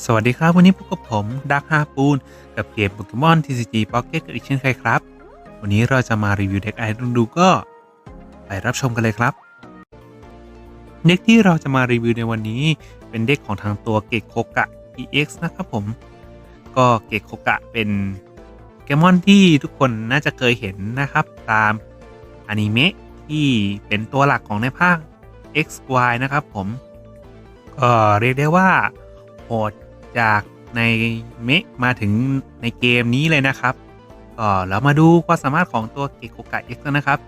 สวัสดีครับ วันนี้พบกับผมดักฮาปูน กับเกมโปเกมอน TCG Pocket กันอีกเช่นเคยครับ วันนี้เราจะมารีวิวเด็กไอดดูก็ ไปรับชมกันเลยครับ เด็กที่เราจะมารีวิวในวันนี้ เป็นเด็กของทางตัวเกกโคกะ EX นะครับผม ก็เกกโคกะเป็นโปเกมอนที่ทุกคนน่าจะเคยเห็นนะครับ ตามอนิเมะที่เป็นตัวหลักของในภาค XY นะครับผมก็เรียกได้ว่าโหด จากในเมะมาถึงในเกมนี้เลยนะครับก็เรามาดูความสามารถของตัวเกโกกะ X กันนะครับ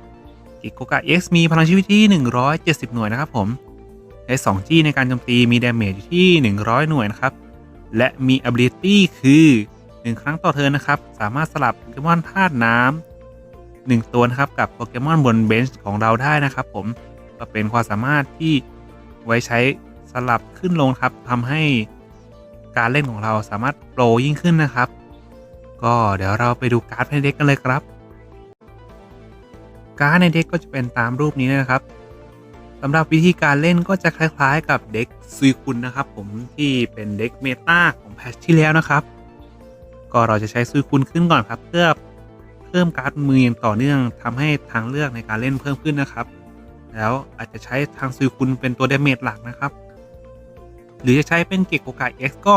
เกโกกะ X มีพลังชีวิตที่ 170 หน่วยนะครับผมใช้ 2G ในการโจมตีมีดาเมจอยู่ที่ 100 หน่วยนะครับ และมี ability คือ 1 ครั้งต่อเทินนะครับ สามารถสลับโปเกมอนธาตุน้ำหนึ่งตัวนะครับกับโปเกมอนบนเบนช์ของเราได้นะครับผมก็เป็นความสามารถที่ไว้ใช้สลับขึ้นลงครับทำให้ การเล่นของเราสามารถโปรยิ่งขึ้นนะครับ ก็เดี๋ยวเราไปดูการ์ดในเด็กกันเลยครับ การ์ดในเด็กก็จะเป็นตามรูปนี้นะครับสำหรับวิธีการเล่นก็จะคล้ายๆ กับเด็กซุยคุณนะครับผมที่เป็นเด็กเมตาของแพทที่แล้วนะครับ ก็เราจะใช้ซุยคุณขึ้นก่อนครับ เพื่อเพิ่มการ์ดมืออย่างต่อเนื่องทำให้ทางเลือกในการเล่นเพิ่มขึ้นนะครับ แล้วอาจจะใช้ทางซุยคุณเป็นตัวเดเมจหลักนะครับ หรือจะใช้เป็นเกกโอกา X ก็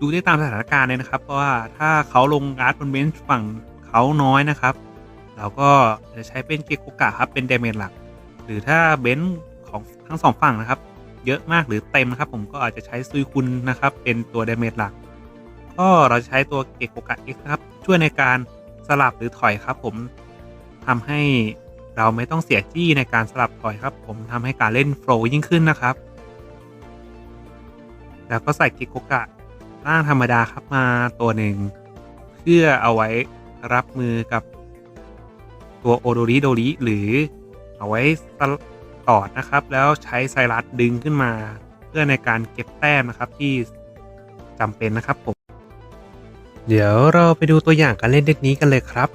ดูได้ตามสถานการณ์เลยนะครับ เพราะว่าถ้าเขาลงการ์ดบนเบนช์ฝั่งเขาน้อยนะครับ เราก็จะใช้เป็นเกกโอกาครับเป็นเดเมจหลัก หรือถ้าเบนช์ของทั้งสองฝั่งนะครับ เยอะมากหรือเต็มนะครับ ผมก็อาจจะใช้ซุยคุณนะครับ เป็นตัวเดเมจหลัก ก็เราจะใช้ตัวเกกโอกา X นะครับช่วยในการสลับหรือถอยครับ ผมทำให้เราไม่ต้องเสียจี้ในการสลับถอยครับ ผมทำให้การเล่นโฟล์ยิ่งขึ้นนะครับ แล้วก็ใส่กิโกกะร่างธรรมดาครับมาตัวหนึ่ง เพื่อเอาไว้รับมือกับตัวโอโดริโดริหรือเอาไว้ตอดนะครับ แล้วใช้ไซรัสดึงขึ้นมา เพื่อในการเก็บแต้มนะครับที่จำเป็นนะครับผม เดี๋ยวเราไปดูตัวอย่างการเล่นเด็กนี้กันเลยครับ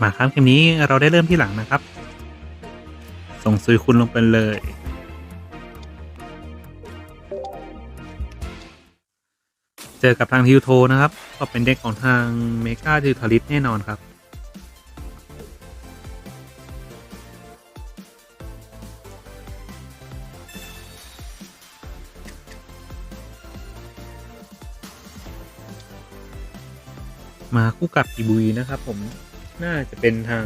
มาครับเกมนี้เราได้เริ่มที่หลังนะครับ ส่งซุยคุณลงไปเลย จอกับทางทิวโทนะครับ ก็เป็นเด็กของทางเมกาทิวทาริสแน่นอนครับ มาคู่กับอีบุยนะครับผมน่าจะเป็นทาง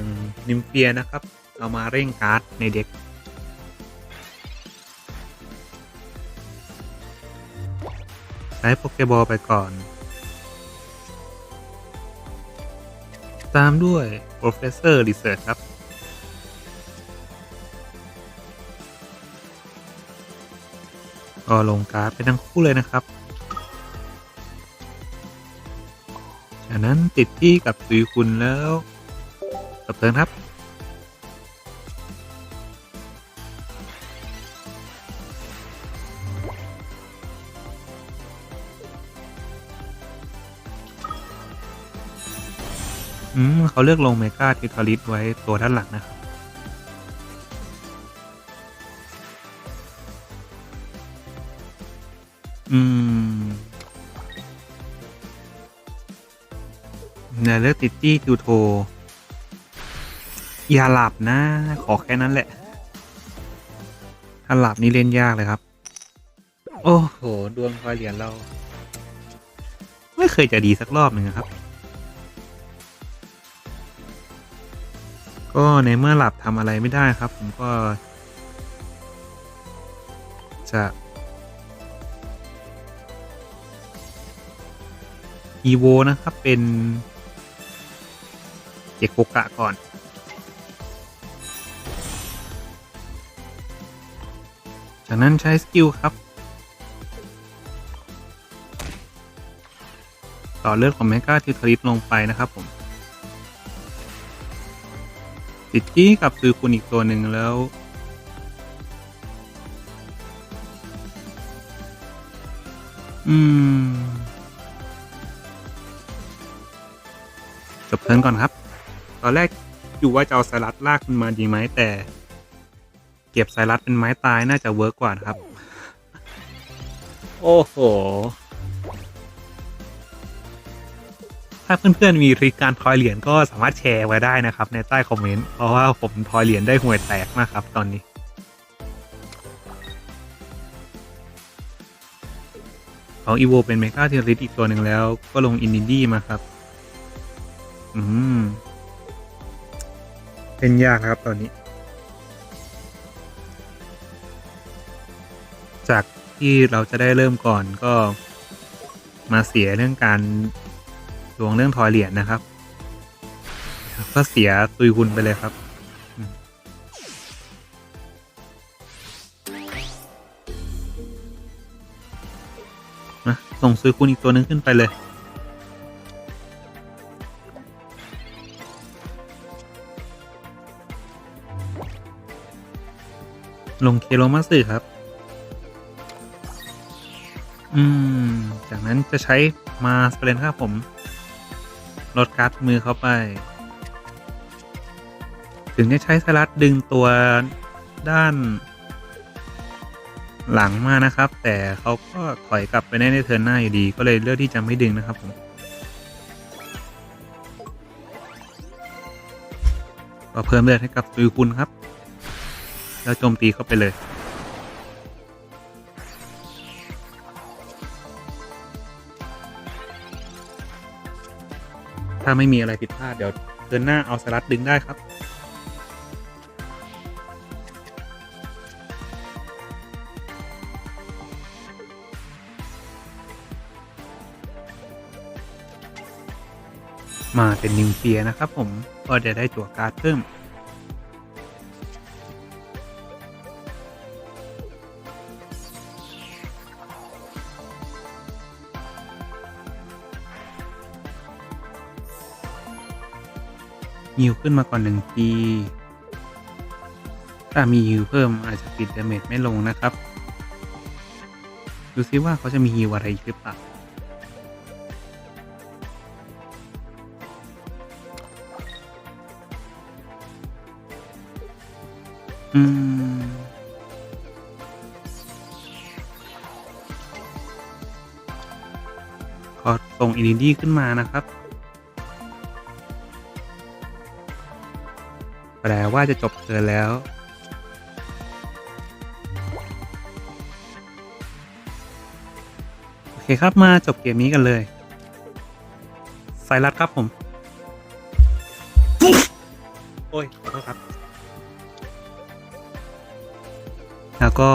นิมเฟียนะครับ เอามาเร่งการ์ดในเด็ก ช้โปเกบอลไปก่อน ตามด้วย Professor Research ครับ ก็ลงการ์ดไปทั้งคู่เลยนะครับ จากนั้นติดที่กับซุยคุณแล้วกับเทิร์นครับ อืมเขาเลือกลงเมกาทิทอริสไว้ตัวด้านหลังนะครับ อืมเนี่ยเลือกติดจี้จูโท อย่าหลับนะ ขอแค่นั้นแหละ ถ้าหลับนี่เล่นยากเลยครับ โอ้โห ดวงพอเหรียญเรา ไม่เคยจะดีสักรอบหนึ่งอะครับ ก็ในเมื่อหลับทำอะไรไม่ได้ครับ ผมก็ จะอีโวนะครับ เป็นเจโกกะก่อนจากนั้นใช้สกิลครับ ต่อเลือดของเมกาทิทริสลงไปนะครับผม ติดที่กับซื้อคุณอีกตัวหนึ่งแล้ว อืม จบเทิร์นก่อนครับ ตอนแรกอยู่ว่าจะเอาไซรัสลากขึ้นมาดีไหมแต่ เก็บไซรัสเป็นไม้ตายน่าจะเวิร์กกว่านครับ โอ้โห ถ้าเพื่อนๆมีทริคการทอยเหรียญก็สามารถแชร์ไว้ได้นะครับ ในใต้คอมเมนต์เพราะว่าผมทอยเหรียญได้ห่วยแตกมากครับตอนนี้ของอีโวเป็นเมกาเทอริสอีกตัวหนึ่งแล้วก็ลงอินดิดี้มาครับ อืม เป็นยากครับตอนนี้ จากที่เราจะได้เริ่มก่อนก็มาเสียเรื่องการ ดวงเรื่องทอยเหรียญนะครับ ก็เสียตุยคุณไปเลยครับนะส่งซื้อคุณอีกตัวหนึงขึ้นไปเลย ลงเคโลมาสึครับ อืม จากนั้นจะใช้มาสเปรนครับผม ลดการ์ดมือเข้าไป ถึงจะใช้สลัดดึงตัวด้าน หลังมานะครับ แต่เขาก็ถอยกลับไปได้ในเทิร์นหน้าอยู่ดี ก็เลยเลือกที่จะไม่ดึงนะครับผมก็เพิ่มเลือดให้กับซุยคุณครับ แล้วโจมตีเข้าไปเลย ถ้าไม่มีอะไรผิดพลาดเดี๋ยวเดินหน้าเอาสลัดดึงได้ครับ มาเป็นนิวเคลียร์นะครับผมก็จะได้จั่วการ์ดเพิ่ม ฮิวขึ้นมาก่อนหนึ่งที ถ้ามีฮิวเพิ่มอาจจะปิดดาเมจไม่ลงนะครับ ดูซิว่าเขาจะมีฮิวอะไรอีกหรือเปล่าอืม ขอส่งอินดี้ขึ้นมานะครับ แปลว่าจะจบเทิร์นแล้ว โอเคครับมาจบเกมนี้กันเลยไซรัสครับผม โอ้ยขอโทษครับ แล้วก็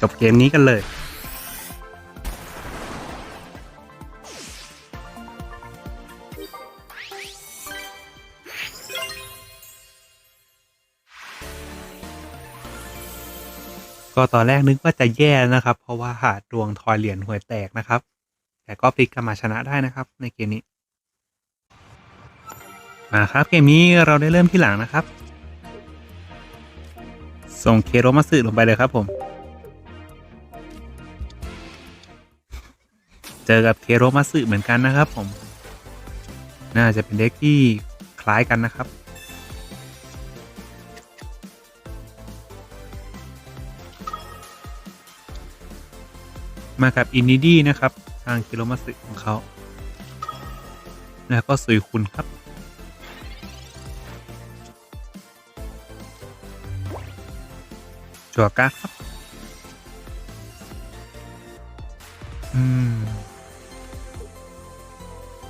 จบเกมนี้กันเลย ก็ตอนแรกนึกว่าจะแย่นะครับ เพราะว่าหาดวงทอยเหรียญหวยแตกนะครับ แต่ก็พลิกกลับมาชนะได้นะครับ ในเกมนี้มาครับเกมนี้เราได้เริ่มที่หลังนะครับ ส่งเคโรมาสึลงไปเลยครับผม เจอกับเคโรมาสึเหมือนกันนะครับผม น่าจะเป็นเด็กที่คล้ายกันนะครับ มากับอินดิดี้นะครับ ทางคิโลมาสึของเขาแล้วก็สุยคุณครับ จัวกาครับ อืม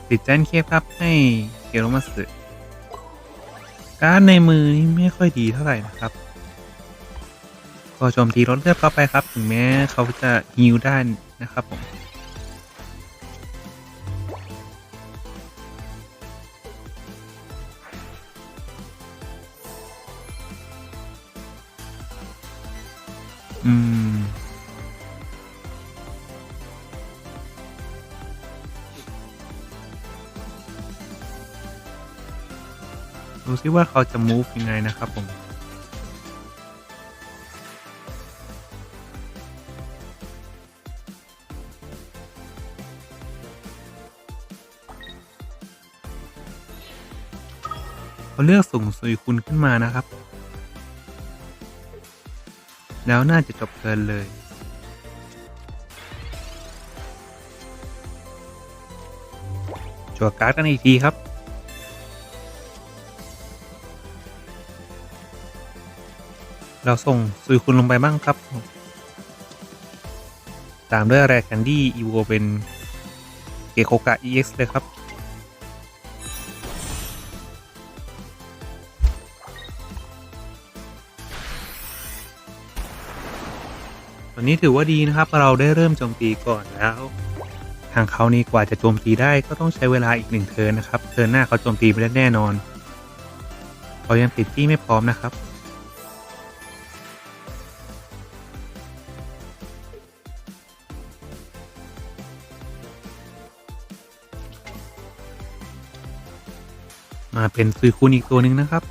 ติดแจ้นเคฟครับให้เคิโลมาสึการในมือนี่ไม่ค่อยดีเท่าไหร่นะครับ ก็โจมตีลดเลือดเข้าไปครับ ถึงแม้เขาจะฮิวได้นะครับผมอืม ดูซิว่าเขาจะ move ยังไงนะครับผม เลือกส่งซุยคุณขึ้นมานะครับ แล้วน่าจะจบเกินเลย จั่วการ์ดกันอีกทีครับ เราส่งซุยคุณลงไปบ้างครับ ตามด้วยแรแคนดี้อีโวเป็นเกโคกะ EX เลยครับ ตอนนี้ถือว่าดีนะครับ เราได้เริ่มโจมตีก่อนแล้ว ทางเขานี่กว่าจะโจมตีได้ก็ต้องใช้เวลาอีกหนึ่งเทิร์นนะครับ เทิร์นหน้าเขาโจมตีไม่ได้แน่นอนเขายังติดที่ไม่พร้อมนะครับมาเป็นซุยคุณอีกตัวหนึ่งนะครับ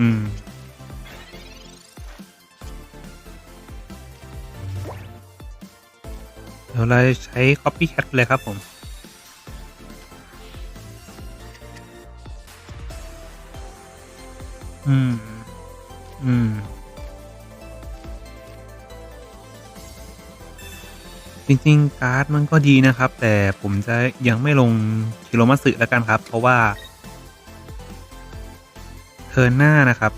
อืม ยวเราใช้ copycat เลยครับผมอืม อืม จริง ๆ การ์ดมันก็ดีนะครับ แต่ผมจะยังไม่ลงคิโรมัสึแล้วกันครับ เพราะว่าเทิร์นหน้านะครับ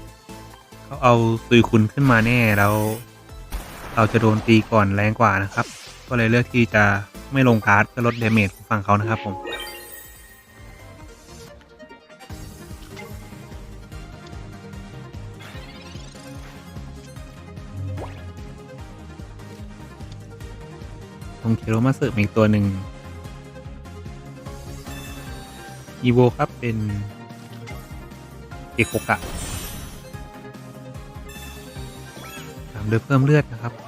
เขาเอาซุยคุณขึ้นมาแน่แล้ว เราจะโดนตีก่อนแรงกว่านะครับ ก็เลยเลือกที่จะไม่ลงการ์ดเพื่อลดเดเมจของฝั่งเขานะครับผมลงเคโรมาสึอีกตัวหนึ่งอีโวครับเป็นเอโกกะตามด้วยเพิ่มเลือดนะครับ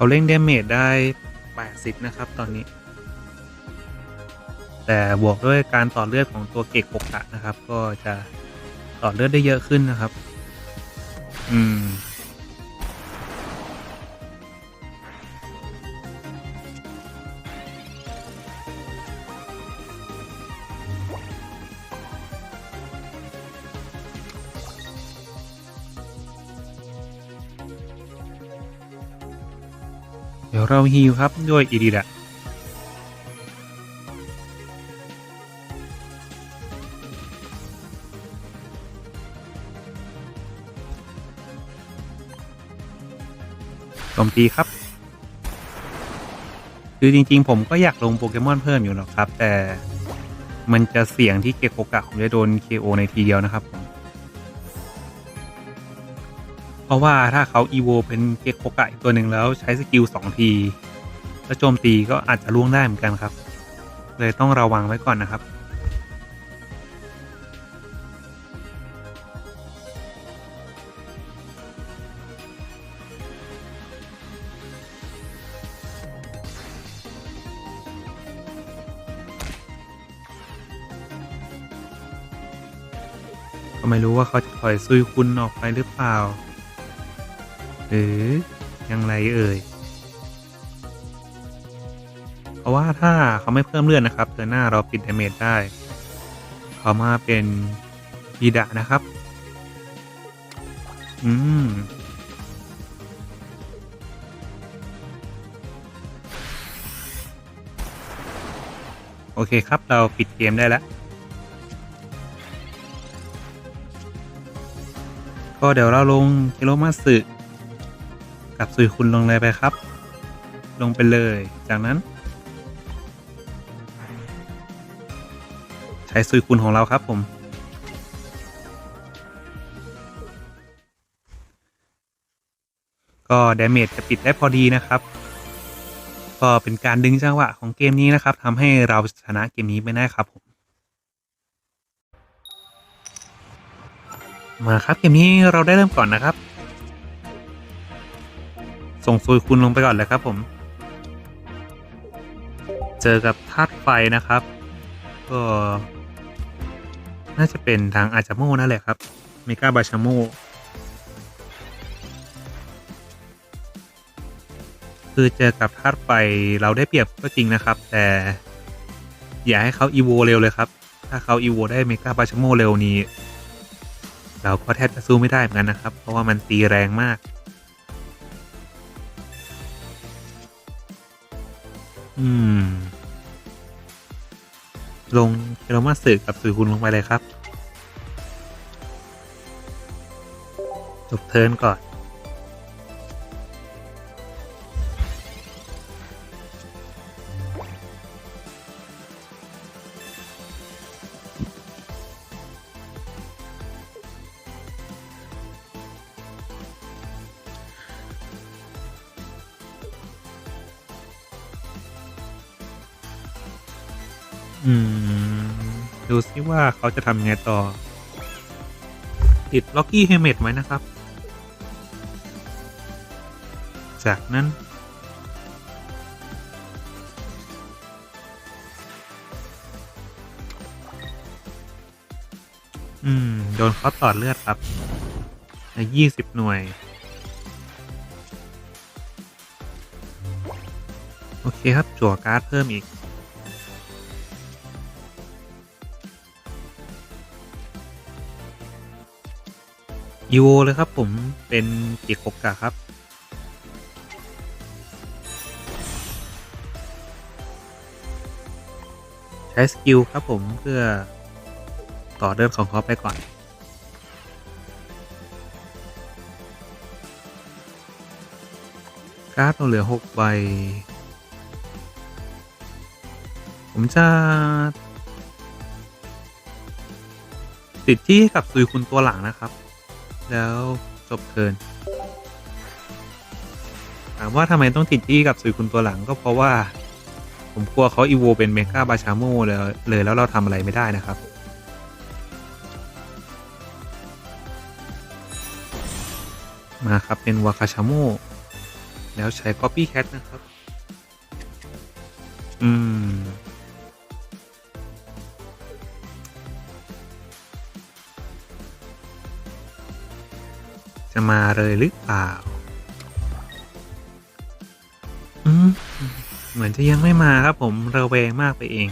เขาเล่งเดเมจได้ 80 นะครับ ตอนนี้ แต่บวกด้วยการต่อเลือดของตัวเกกโกตะนะครับ ก็จะต่อเลือดได้เยอะขึ้นนะครับ อืม ดี๋ยวเราฮีลครับด้วยอีดีดะโจมตีครับ คือจริง ๆ ผมก็อยากลงโปเกมอนเพิ่มอยู่หรอกครับ แต่มันจะเสี่ยงที่เกโกกะผมจะโดน KO ในทีเดียวนะครับผม ราะว่าถ้าเขาอีโวเป็นเกโกกะอีกตัวหนึ่งแล้วใช้สกิลสองที แล้วโจมตีก็อาจจะล่วงได้เหมือนกันครับ เลยต้องระวังไว้ก่อนนะครับก็ไม่รู้ว่าเขาจะถอยซุยคุณออกไปหรือเปล่า หรือยังไรเอ่ยเพราะว่าถ้าเขาไม่เพิ่มเลือดนะครับเทิร์นหน้าเราปิดดาเมจได้ เขามาเป็นพีดะนะครับ อืมโอเคครับเราปิดเกมได้แล้ว ก็เดี๋ยวเราลงคิโรมาสึ กับซุยคุณลงเลยไปครับ ลงไปเลย จากนั้น ใช้ซุยคุณของเราครับผม ก็ดาเมจจะปิดได้พอดีนะครับ ก็เป็นการดึงจังหวะของเกมนี้นะครับทำให้เราชนะเกมนี้ไปได้ครับผมมาครับเกมนี้เราได้เริ่มก่อนนะครับ ส่งซุยคุณลงไปก่อนเลยครับผม เจอกับธาตุไฟนะครับ ก็ น่าจะเป็นทางอาจาโมนั่นแหละครับเมกาบาชาโมคือเจอกับธาตุไฟเราได้เปรียบก็จริงนะครับ แต่ อย่าให้เขาอีโวเร็วเลยครับ ถ้าเขาอีโวได้เมกาบาชาโมเร็วนี้ เราก็แทบจะสู้ไม่ได้เหมือนกันนะครับ เพราะว่ามันตีแรงมาก อืม ลงเคโรมาสึกับสุยคุณลงไปเลยครับจบเทิร์นก่อน อืม ดูซิว่าเขาจะทำยังไงต่อ ติดล็อกกี้เฮเมตไว้นะครับ จากนั้น อืม โดนเขาตอดเลือดครับในยี่สิบหน่วย โอเคครับจั่วการ์ดเพิ่มอีก อีโวเลยครับผมเป็นเกียร์โคกะครับ ใช้สกิลครับผมเพื่อต่อเดินของเขาไปก่อน การ์ดเราเหลือ 6 ใบ ผมจะติดที่ให้กับซุยคุณตัวหลังนะครับ แล้วจบเทินถามว่าทำไมต้องติดที่กับซุยคุณตัวหลังก็เพราะว่า ผมกลัวเขาอีโวเป็นเมกาบาชาโมเลยเลยแล้วเราทำอะไรไม่ได้นะครับ มาครับเป็นวาคาชาโมแล้วใช้ Copy Cat นะครับ อืม จะมาเลยหรือเปล่า อืม เหมือนจะยังไม่มาครับผมระแวงมากไปเอง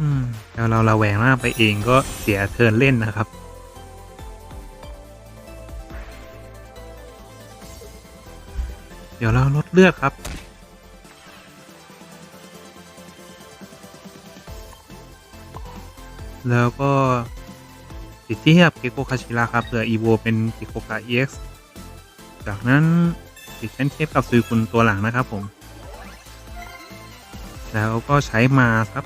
อืมแล้วเราระแวงมากไปเองก็เสียเทิร์นเล่นนะครับเดี๋ยวเราลดเลือดครับ แล้วก็ติดที่กับเกโกคาชิระครับเหลืออีโวเป็นเกโกกาเอ็กซ์จากนั้นติดเช่นเทปกับซุยคุณตัวหลังนะครับผม แล้วก็ใช้มาครับ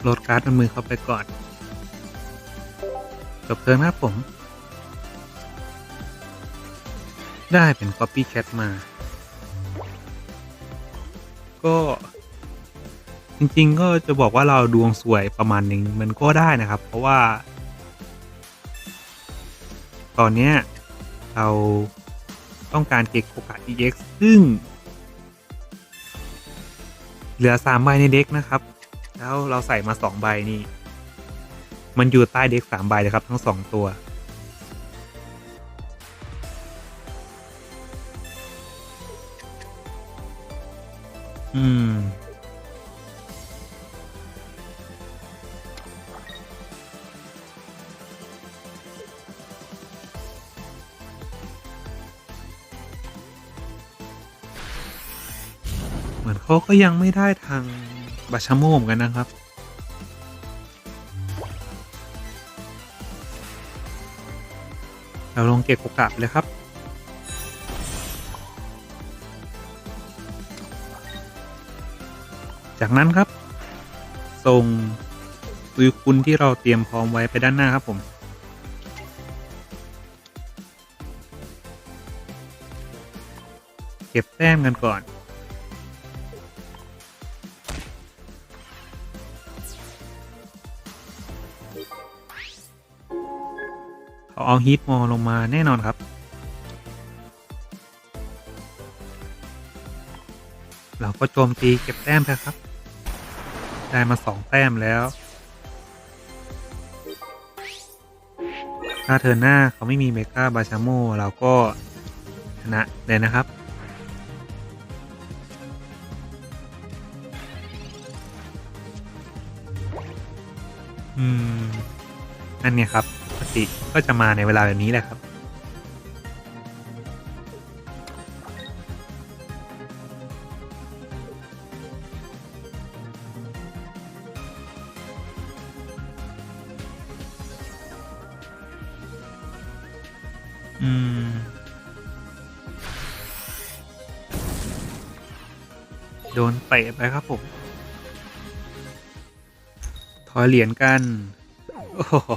โหลดการ์ดมือเข้าไปก่อน จบเทิร์นครับผม ได้เป็น Copy Cat มา ก็ จริง ๆ ก็จะบอกว่าเราดวงสวยประมาณหนึ่งมันก็ได้นะครับ เพราะว่า ตอนเนี้ยเราต้องการเก็กโอกาส EX ซึ่ง เหลือสามใบในเด็กนะครับ แล้วเราใส่มาสองใบนี่ มันอยู่ใต้เด็กสามใบเลยครับทั้งสองตัวอืม เหมือนเขาก็ยังไม่ได้ทางบาชาโมมกันนะครับ เราลงเก็บโอกาสเลยครับจากนั้นครับ ส่งวิวคุณที่เราเตรียมพร้อมไว้ไปด้านหน้าครับผม เก็บแต้มกันก่อน เขาเอาฮีทมอลงมาแน่นอนครับ เราก็โจมตีเก็บแต้มไปครับ ได้มาสองแต้มแล้ว ถ้าเธอหน้าเขาไม่มีเมกาบาชาโมเราก็ชนะเลยนะครับอืม นั่นเนี่ยครับ ติก็จะมาในเวลาแบบนี้แหละครับ อืม โดนเตะไปครับผมทอยเหรียญกัน โอ้โห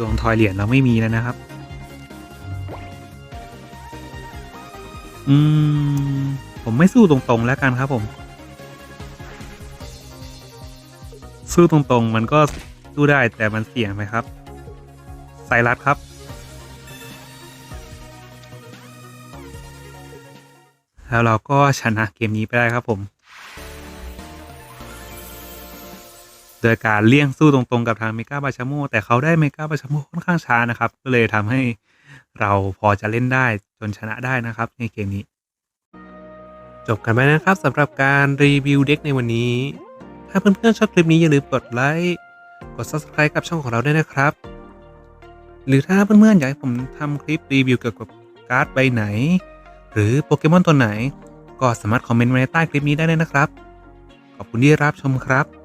ดวงทอยเหรียญเราไม่มีแล้วนะครับ อืม ผมไม่สู้ตรงๆแล้วกันครับผม สู้ตรงๆ มันก็สู้ได้แต่มันเสี่ยงไหมครับไซรัสครับ แล้วเราก็ชนะเกมนี้ไปได้ครับผม โดยการเลี่ยงสู้ตรงๆกับทางเมกาบาชาโมแต่เขาได้เมกาบาชาโมค่อนข้างช้านะครับ ก็เลยทำให้เราพอจะเล่นได้จนชนะได้นะครับในเกมนี้ จบกันไปนะครับสำหรับการรีวิวเด็กในวันนี้ ถ้าเพื่อนๆชอบคลิปนี้อย่าลืมกดไลค์กด subscribe กับช่องของเราด้วยนะครับ หรือถ้าเพื่อนๆอยากให้ผมทำคลิปรีวิวเกี่ยวกับการ์ดใบไหน หรือโปเกมอนตัวไหน ก็สามารถคอมเมนต์ไว้ในใต้คลิปนี้ได้เลยนะครับ ขอบคุณที่รับชมครับ